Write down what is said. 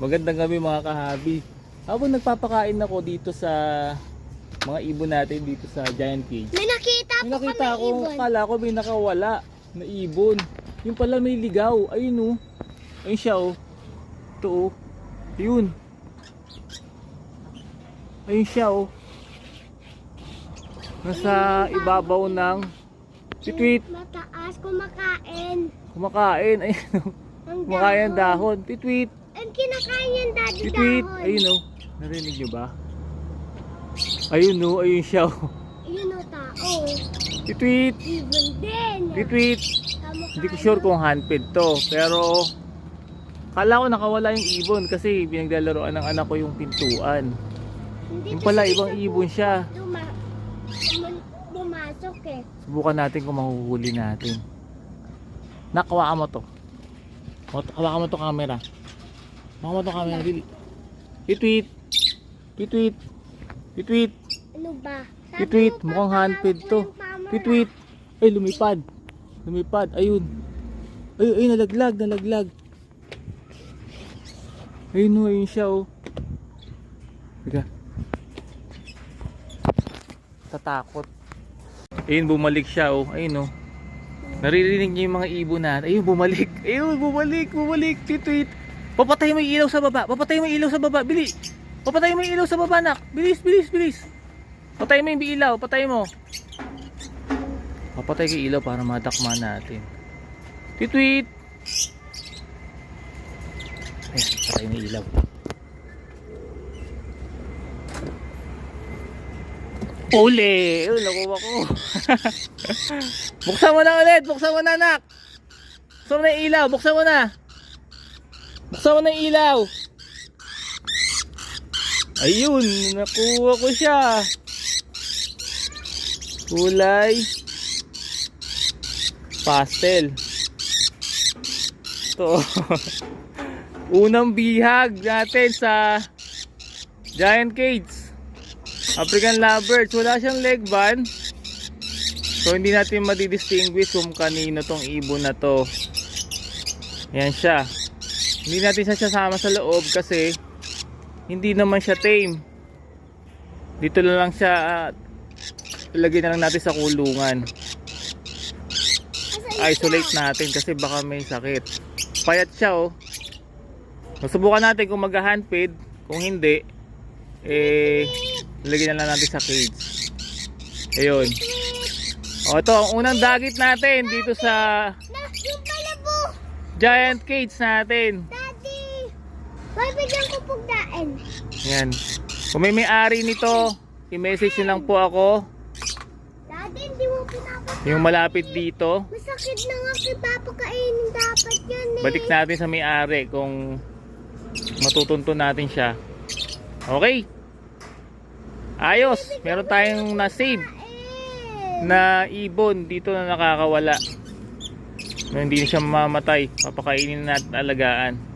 Magandang gabi mga kahabi. Habang nagpapakain ako dito sa mga ibon natin dito sa Giant Cage. May nakita May po nakita ako, ibon. kala ko may nakawala na ibon. Yung pala may ligaw. Ayun oh. Ayun siya oh. Ito oh. Ayun. Ayun siya oh. Nasa ibabaw ng titwit. Mataas kumakain. Kumakain. Ayun oh. Kumakain dahon. Titwit. Kinakain yung daddy Titwit. dahon. Ayun oh. Narinig nyo ba? Ayun oh. Ayun siya oh. Yun o tao. Titwit. Ibon din. Titwit. Kamukha Hindi ko sure kung handpid to. Pero kala ko nakawala yung ibon kasi pinaglalaroan ng anak ko yung pintuan. Hindi Yung kasi pala dito ibang ibon siya. Duma, bum- bumasok eh. Subukan natin kung mahuhuli natin. Nakawakan mo to. Hawa- Hawakan mo to camera. Mo to camera. Dili. Titweet. Titweet. Titweet. Ano ba? Mo, Mukhang handpid to. Titweet. Ay, lumipad. Lumipad. Ayun. Ay, ay, nalaglag, nalaglag. Ayun o, ayun siya oh. Teka. Tatakot. Ayun, bumalik siya oh. Ayun oh. Naririnig niya yung mga ibon natin. Ayun, bumalik. Ayun, bumalik, bumalik. Titweet. Papatay mo yung ilaw sa baba. Papatay mo yung ilaw sa baba. Bili. Papatay mo yung ilaw sa baba, nak. Bilis, bilis, bilis. Patay mo yung ilaw. Patay mo. Papatay ko ilaw para madakma natin. Titweet. Ayan, patay yung ilaw. Uli! Uy, nakuha ko. buksan mo na ulit. Buksan mo na, anak. Buksan mo na ilaw. Buksan mo na. Buksan mo yung ilaw. Ayun, nakuha ko siya. Kulay pastel. Ito. Unang bihag natin sa Giant Cage. African Lovebirds. Wala siyang leg band. So hindi natin madidistinguish kung kanino tong ibon na to. Yan siya. Hindi natin siya sasama sa loob kasi hindi naman siya tame. Dito na lang siya uh, ilagay na lang natin sa kulungan. Isolate natin kasi baka may sakit. Payat siya oh. Masubukan natin kung mag-handfeed. Kung hindi, eh, lagyan na lang natin sa cage. Ayun. O ito, ang unang dagit natin dito sa. Giant cage natin. Daddy. Babigyan ko pugdaan. Yan. Kung may may-ari nito, i-message nyo lang po ako. Daddy, hindi mo pinapakain. Yung malapit dito. Masakit na nga kay papakainin dapat yan eh. Balik natin sa may-ari kung matutunto natin siya. Okay. Ayos. Meron tayong na-save na ibon dito na nakakawala. Na hindi na siya mamamatay. Papakainin natin alagaan.